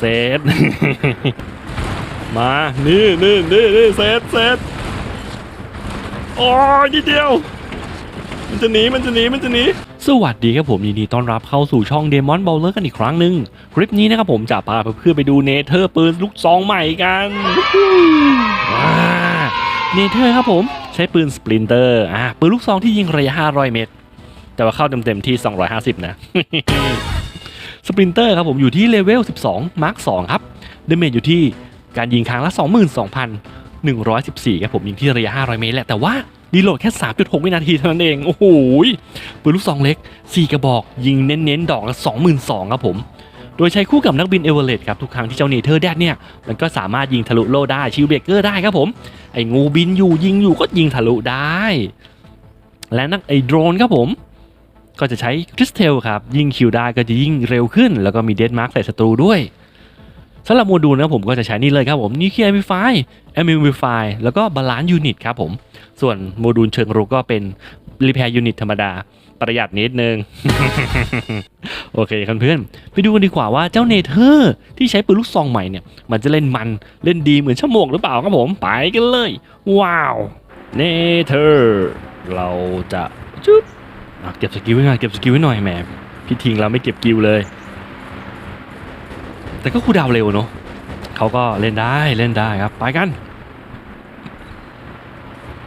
เซตมา นี่นี่นี่นี่เซตเซตโอ้ยนิดเดียว มันจะหนี มันจะหนี มันจะหนีสวัสดีครับผมยินดีต้อนรับเข้าสู่ช่อง Demon Bowler กันอีกครั้งหนึ่งคลิปนี้นะครับผมจะพาเพื่อนๆไปดูเนเธอร์ปืนลูกซองใหม่กันเนเธอร์ครับผม ใช้ปืนสปรินเตอร์อ่าปืนลูกซองที่ยิงระยะ 500 เมตร แต่ว่าเข้าเต็มๆที่ 250 นะ ปรินเตอร์ครับผมอยู่ที่เลเวล 12 มาร์ค 2 ครับเดเมจอยู่ที่การยิงครั้งละ 22,114 ครับผมยิงที่ระยะ 500 เมตรแหละแต่ว่ารีโหลดแค่ 3.6 วินาทีเท่านั้นเอง โอ้โหยปืนลูกซองเล็ก 4 กระบอก ยิงเน้นๆ ดอกละ 22,000ครับผม โดยใช้คู่กับนักบินเอเวอเรสต์ครับ ทุกครั้งที่เจ้าเนเธอร์แดดเนี่ย มันก็สามารถยิงทะลุโลได้ชิลเบเกอร์ได้ครับผม ไอ้งูบินอยู่ยิงอยู่ก็ยิงทะลุได้ และนักไอ้โดรนครับผม ก็จะใช้คริสเทลครับ ยิงคิวได้ก็จะยิ่งเร็วขึ้น แล้วก็มีเดดมาร์กใส่ศัตรูด้วยสำหรับโมดูลนะผมก็จะใช้นี่เลยครับผมนี่คือ Amplify Amplify แล้วก็ Balance Unit ครับผม ส่วนโมดูลเชิงรุกก็เป็น Repair Unit ธรรมดา ประหยัดนิดนึง โอเคครับเพื่อน ไปดูกันดีกว่าว่าเจ้าเนเธอร์ที่ใช้ปืนลูกซองใหม่เนี่ย มันจะเล่นมันเล่นดีเหมือนชั่วโมงหรือเปล่าครับผม ไปกันเลย ว้าวเนเธอร์เราจะจุ๊บอะ เก็บสกิลไว้หน่อยเก็บสกิลไว้หน่อยแหมพี่ทิงเราไม่เก็บกิลเลย แต่ก็คูดาวเร็วเนอะเขาก็เล่นได้เล่นได้ครับ ไปกัน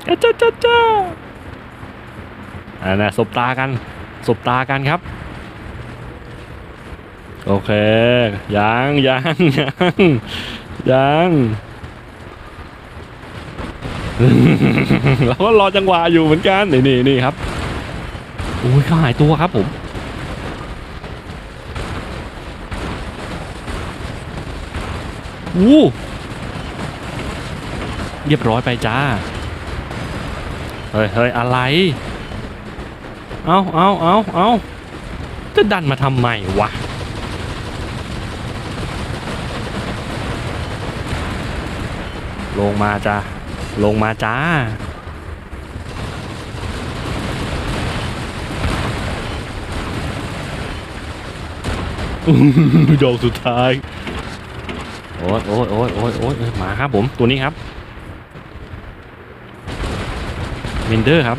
จ้าจ้าจ้าจ้าอ่านะสบตากันสบตากันครับ โอเค ยังยังยังยังเราก็รอจังหวะอยู่เหมือนกัน นี่นี่นี่ครับ อ้ยเขาหายตัวครับผมวู้เรียบร้อยไปจ้า เฮ้ยเฮ้ยอะไร เอาเอาเอาเอาจะดันมาทำไมวะ ลงมาจ้า ลงมาจ้า ดอกสุดท้าย โอ้ยโอ้ยโอ้ยโอ้ยโอ้ยมาครับผมตัวนี้ครับเมนเดอร์ครับ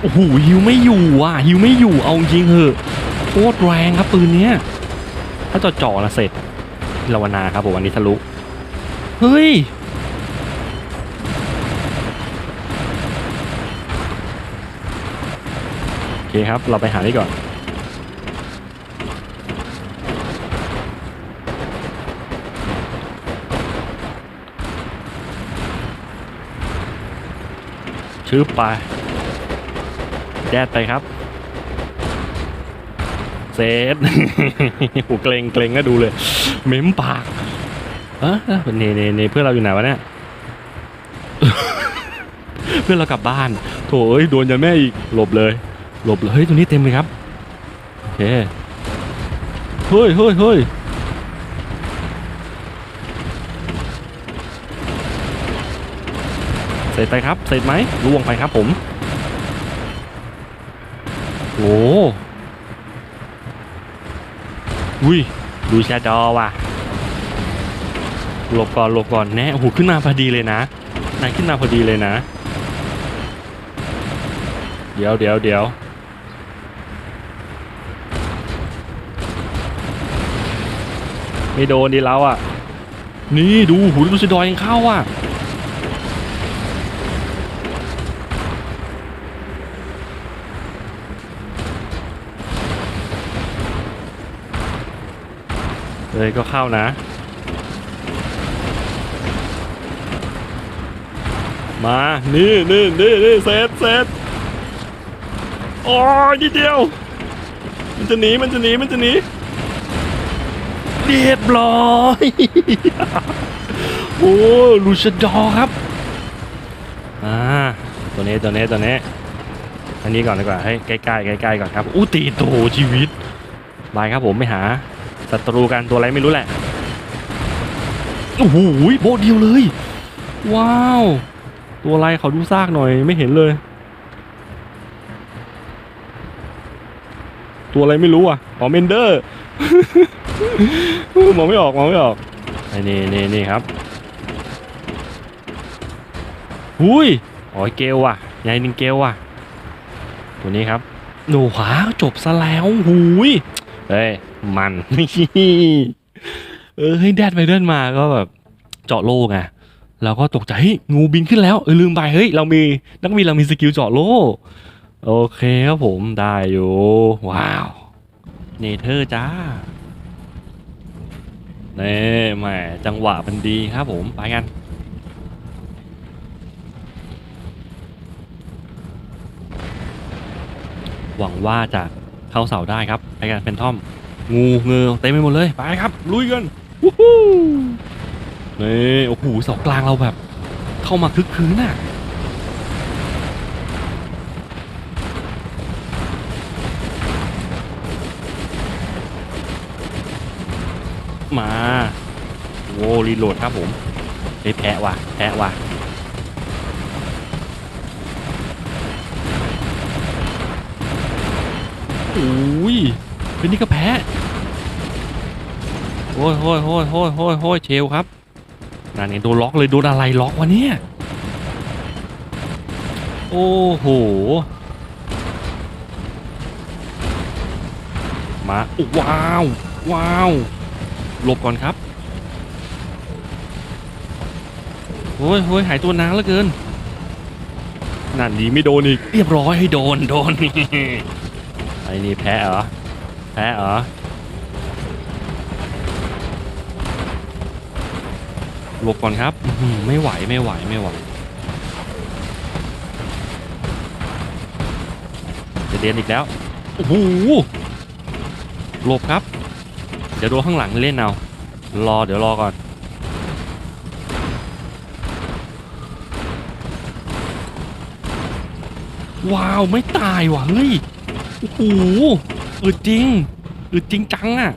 โอ้โหฮิวไม่อยู่ว่ะฮิวไม่อยู่เอาจริงเหอะโคตรแรงครับปืนเนี้ยถ้าจ่อจ่อๆนะเสร็จพิราวนาครับผมวันนี้ทะลุเฮ้ยโอเคครับเราไปหานี่ก่อน ชื้อไปแดดไปครับ เซตหูเกรงเกรงก็ดูเลยเม้มปากเอะเนเนเนเพื่อนเราอยู่ไหนวะเนี่ยเพื่อนเรากลับบ้านโถเอ้ยโดนยันแม่อีกหลบเลยหลบเลยเฮ้ยตรงนี้เต็มเลยครับโอเคเฮ้ยเฮ้ยเฮ้ย เสร็จไปครับ เสร็จไหมล่วงไปครับผมโอ้อุ้ยดูแชดอว่ะหลบก่อนหลบก่อนแน่โอ้โหขึ้นมาพอดีเลยนะนายขึ้นมาพอดีเลยนะ เดี๋ยวเดี๋ยวเดี๋ยวไม่โดนดิเราอะ นี่ดูหูดูสิดอยยังเข้าอะ เลยก็เข้านะ มา นี่นี่นี่นี่เซตเซตโอ้ยนิดเดียว มันจะหนี มันจะหนี มันจะหนี เรียบร้อย โอ้ลูชดอครับ อ่า ตัวนี้ ตัวนี้ ตัวนี้ อันนี้ก่อนดีกว่า ให้ใกล้ๆใกล้ๆก่อนครับ อู้ตีโตชีวิต บายครับผมไม่หา ศัตรูกันตัวอะไรไม่รู้แหละโอ้โหโบะเดียวเลย ว้าว ตัวอะไรเขาดูซากหน่อยไม่เห็นเลย ตัวอะไรไม่รู้อะอ๋อเมนเดอร์มองไม่ออกมองไม่ออกไอ้นี่นี่นี่ครับหุยอ๋อเกลว่ะยายนิงเกลว่ะ ตัวนี้ครับโอ้ว้าวจบซะแล้วหุยเฮ้ย มันเออให้แดดไปเดินมาก็แบบเจาะโลกไงเราก็ตกใจเฮ้ยงูบินขึ้นแล้วเออลืมไปเฮ้ยเรามีนักบินเรามีสกิลเจาะโลกโอเคครับผมได้อยู่ว้าวเนเธอร์จ้าเน่แหมจังหวะมันดีครับผมไปกันหวังว่าจะเข้าเสาได้ครับไปกันเป็นท่อม งูเงือเต็มไปหมดเลยไปครับลุยกันวู้ฮู้นี่โอ้โหเสากลางเราแบบ เข้ามาคึกคืนน่ะมาโวรีโหลดครับผมไอ้แพะว่ะแพะว่ะโอ้ย เป็นนี่ก็แพ้โอ้ยโอ้ยโอ้ยโอ้ยโอ้ยโอ้ยเชลครับนั่นเองโดนล็อกเลยโดนอะไรล็อกวะเนี่ยโอ้โหมาโอ้ว้าวว้าวหลบก่อนครับโอ้ยโอ้ยหายตัวนานเหลือเกินนั่นดีไม่โดนอีกเรียบร้อยให้โดนโดนไอ้นี่แพ้เหรอ แพ้เหรอหลบก่อนครับ ไม่ไหวไม่ไหวไม่ไหว จะเดียนอีกแล้ว โอ้โหหลบครับ เดี๋ยวดูข้างหลังเล่นเอารอเดี๋ยวรอก่อน ว้าว ไม่ตายว่ะเฮ้ย โอ้โห อึดจริงอึดจริงจังอะ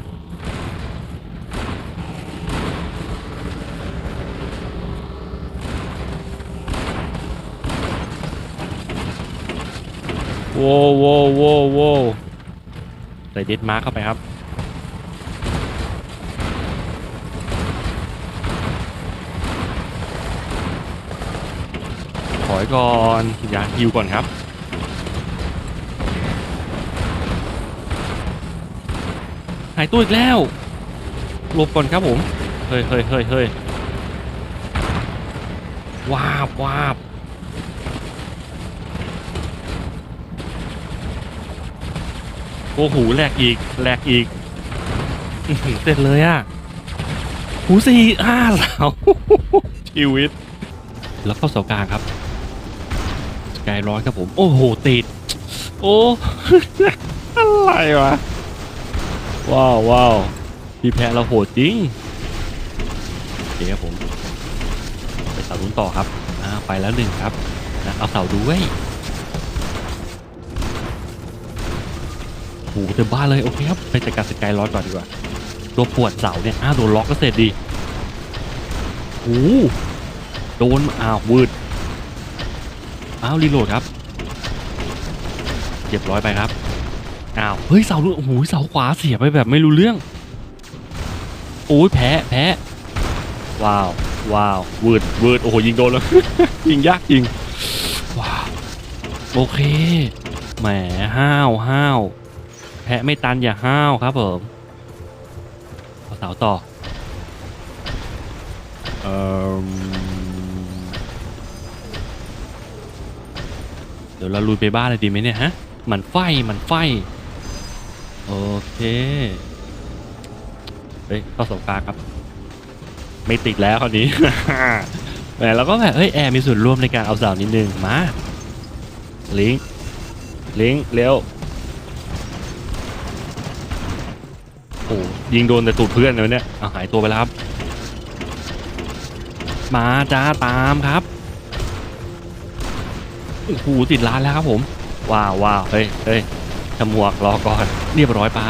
โว้วโว้โว้วโว้ใส่เดดมาร์เข้าไปครับ ถอยก่อนอย่าฮิวก่อนครับ หายตัวอีกแล้วหลบก่อนครับผมเฮ้ยเฮ้ยเฮ้ยเฮ้ยวาบวาบโอ้โหแหลกอีกแหลกอีกเสร็จเลยอะหูสี่ห้าเสาชีวิต แล้วเข้าเสากลางครับสกายร้อยครับผม โอ้โห ติด โอ้ อะไรวะ ว้าวว้าวพี่แพ้เราโหดจริงโอเคครับผมไปเสาลุ้นต่อครับอ่าไปแล้วหนึ่งครับนะเอาเสาด้วยโอ้โหเต็มบ้านเลยโอเคครับไปจัดการสกายร้อยก่อนดีกว่าตัวปวดเสาเนี่ยอ้าวโดนล็อกก็เสร็จดีโอ้โหโดนอ้าววืดอ้าวรีโหลดครับเรียบร้อยไปครับ อ้าว เฮ้ยเสาลูกโอ้โหเสาขวาเสียไปแบบไม่รู้เรื่อง โอ้ยแพ้แพ้ว้าว ว้าววืดวืดโอ้โหยิงโดนแล้ว ยิงยากจริง ว้าว โอเค แหมห้าวห้าวแพ้ไม่ตันอย่าห้าวครับผมเอาเสาต่อ เอ่อ เดี๋ยวเราลุยไปบ้านเลยดีไหมเนี่ยฮะ มันไฟ มันไฟ โอเค เฮ้ยเข้าสงกรารครับ ไม่ติดแล้วคราวนี้ แหมเราก็แบบเฮ้ยแอร์มีส่วนร่วมในการเอาสาวนิดนึง มาลิงก์ลิงก์เร็วโอ้ยิงโดนแต่ตูดเพื่อนเลยเนี่ยเอาหายตัวไปแล้วครับ มาจ้าตามครับโอ้โหติดร้านแล้วครับผม ว้าวว้าวเฮ้ยเฮ้ย ขมวกรอก่อนเรียบร้อยไป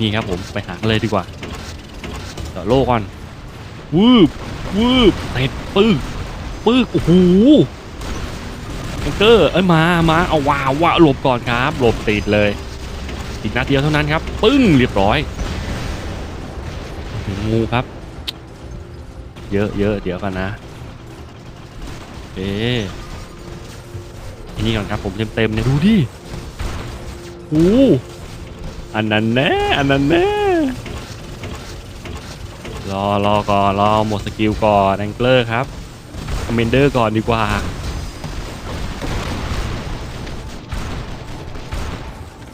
นี่ครับผมไปหากันเลยดีกว่าต่อโลก่อนวืบวืบเตะปึ๊กปึ๊กโอ้โหแองเกอร์เอ้ยมามาเอาวาววาวหลบก่อนครับหลบติดเลยอีกนัดเดียวเท่านั้นครับ ปึ้งเรียบร้อยงูครับ เยอะเยอะเดี๋ยวกันนะเอ๊ ทีนี้ก่อนครับผมเต็มเต็มๆเนี่ยดูดิโอ้อันนั้นแน่อันนั้นแน่รอรอก่อนรอหมดสกิลก่อนแองเกอร์ครับคอมเมนเดอร์ก่อนดีกว่า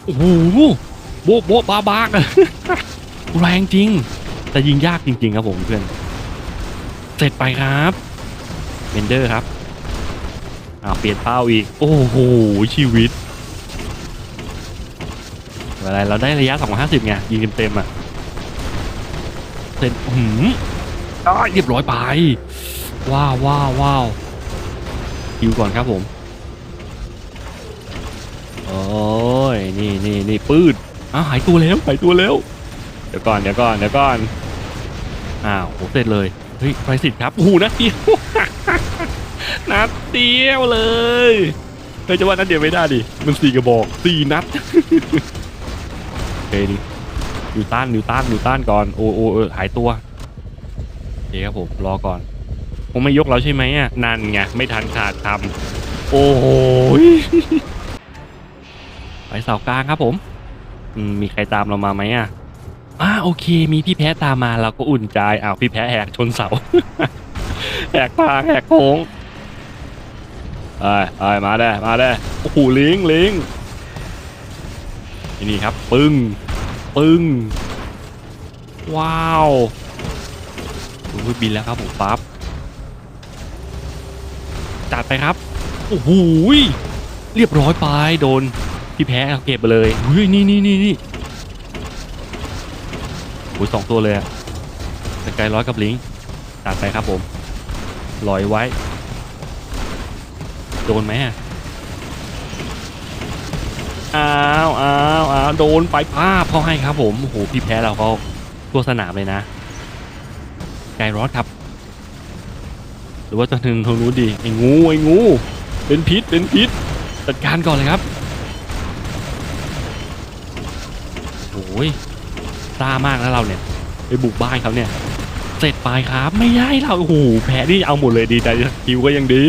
โอ้โหโบ๊ะโบ๊ะบ้าบ้ากอะแรงจริง แต่ยิงยากจริง ๆ ครับผมเพื่อน เสร็จไปครับเบนเดอร์ครับ อ่าเปลี่ยนเป้าอีก โอ้โห ชีวิต อะไร เราได้ระยะ 250 ไง ยิงเต็มๆอะเสร็จหืมได้เรียบร้อยไป ว้าวว้าวว้าวคิวก่อนครับผม โอ้ย นี่นี่นี่ปืดอ้าวหายตัวแล้ว หายตัวแล้ว เดี๋ยวก่อน เดี๋ยวก่อน เดี๋ยวก่อน อ้าวโหเสร็จเลย เฮ้ยไรสิทธิ์ครับโอ้โหนัดเดียว นัดเดียวเลยเฮ้จะว่านัดเดียวไม่ได้ดิ มันสี่กระบอกสี่นัดโอเคดินิวตันนิวตันนิวตันก่อน โอ้โอเออหายตัวโอเคครับผมรอก่อนคงไม่ยกเราใช่ไหมอะนั่นไงไม่ทันขาดทำโอ้โหไปเสากลางครับผมมมีใครตามเรามาไหมอะอ่าโอเค มีพี่แพ้ตามมาเราก็อุ่นใจอ้าวพี่แพ้แหกชนเสาแหกทางแหกโค้ง ไอ้ไอ้มาได้มาได้โอ้โหลิงลิงนี่ครับปึ้งปึ้งว้าวโอ้ยบินแล้วครับผมปั๊บจัดไปครับโอ้โหเรียบร้อยไปโดนพี่แพ้เอาเก็บไปเลยเฮ้ยนี่นี่นี่นี่โอ้ยสองตัวเลยอะสกายร้อยกับลิงตัดไปครับผมลอยไว้ โดนไหมอะอ้าวอ้าวอ้าวโดนไปภาพเขาให้ครับผมโอ้โหพี่แพ้เราก็ทั่วสนามเลยนะสกายร้อยครับ หรือว่าจะถึงทางนู้นดีไอ้งูไอ้งู เป็นพิษเป็นพิษจัดการก่อนเลยครับโอ้ยซ่ามากนะเราเนี่ยไปบุกบ้านเขาเนี่ย เสร็จไปครับ ไม่ได้เราโอ้โหแพ้นี่เอาหมดเลยดีแต่คิวก็ยังดี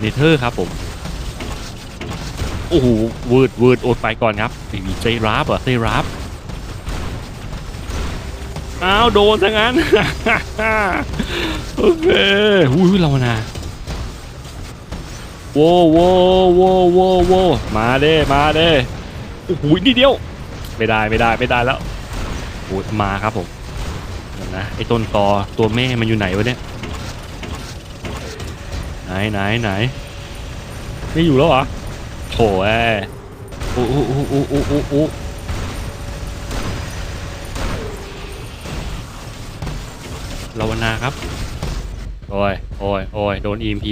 เนเธอร์ครับผมโอ้โหวืดวืดอดไปก่อนครับไม่มีเซราฟเหรอเซราฟอ้าวโดนซะงั้น โอเคอุ้ยเรานะโว้โว้โว้โว้โว้มาเด้มาเด้โอ้โหนี่เดียว ไม่ได้ไม่ได้ไม่ได้แล้วโอ้มาครับผมนะไอ้ต้นตอตัวแม่มันอยู่ไหนวะเนี่ย ไหนไหนไหนไม่อยู่แล้วเหรอโถ่เอ้ยโอ้โอ้โอ้โอ้โอ้โอ้โอ้ลาวนาครับ โอ้ยโอ้ยโอ้ยโดน EMP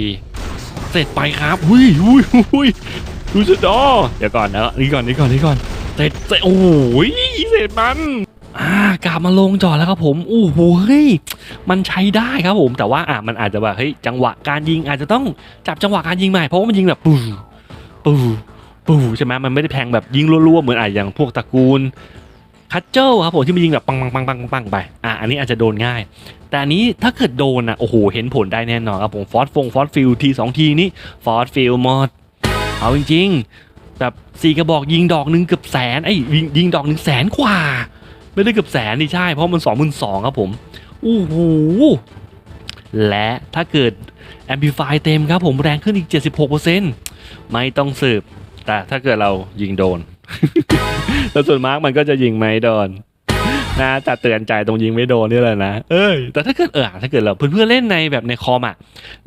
เสร็จไปครับหุยหุยหุยดูสะดอเดี๋ยวก่อนนะนี่ก่อนนี่ก่อนนี่ก่อน เสร็จเสร็จโอ้โหเสร็จมันอ่ากลับมาลงจอดแล้วครับผมโอ้โหเฮ้ยมันใช้ได้ครับผม แต่ว่าอะมันอาจจะแบบเฮ้ยจังหวะการยิงอาจจะต้องจับจังหวะการยิงใหม่เพราะว่ามันยิงแบบปูปูปูใช่ไหมมันไม่ได้แพงแบบยิงรัวๆเหมือนอะอย่างพวกตระกูลคัตเจิลครับผมที่มันยิงแบบปังปังปังปังปังไปอะอันนี้อาจจะโดนง่าย แต่อันนี้ถ้าเกิดโดนอะโอ้โหเห็นผลได้แน่นอนครับผมฟอสฟงฟอสฟิลทีสองทีนี่ฟอสฟิลหมดเอาจริงๆแบบสี่กระบอกยิงดอกหนึ่งเกือบแสนไอ้ยิงยิงดอกหนึ่งแสนกว่า ไม่ได้เกือบแสนนี่ใช่ เพราะมันสองหมื่นสองครับผมโอ้โหและถ้าเกิด Amplify เต็มครับผมแรงขึ้นอีก 76%ไม่ต้องสืบ แต่ถ้าเกิดเรายิงโดนแต่ส่วนมากมันก็จะยิงไม่โดนนะแต่เตือนใจตรงยิงไม่โดนนี่แหละนะ เอ้ย แต่ถ้าเกิดเออถ้าเกิดเราเพื่อนๆเล่นในแบบในคอมอะ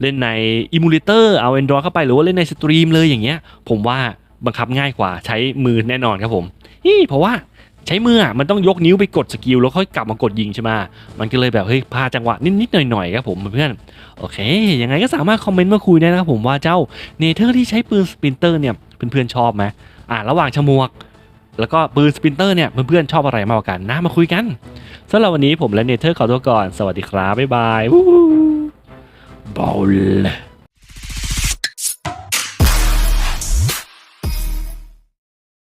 เล่นในอิมูเลเตอร์เอา Android เข้าไปหรือว่าเล่นในสตรีมเลยอย่างเงี้ย ผมว่าบังคับง่ายกว่าใช้มือแน่นอนครับผมนี่เพราะว่า ใช้มืออะมันต้องยกนิ้วไปกดสกิลแล้วค่อยกลับมากดยิงใช่ไหมมันก็เลยแบบเฮ้ยพลาจังหวะนิดๆหน่อยๆครับผมเพื่อนโอเค ยังไงก็สามารถคอมเมนต์มาคุยได้นะครับผมว่าเจ้าเนเธอร์ที่ใช้ปืนสปรินเตอร์เนี่ยเพื่อนๆชอบไหมอ่าระหว่างฉมวก แล้วก็ปืนสปรินเตอร์เนี่ยเพื่อนๆชอบอะไรมากกว่ากันนะมาคุยกันสำหรับวันนี้ผมและเนเธอร์ขอตัวก่อน สวัสดีครับบ๊ายบายบอล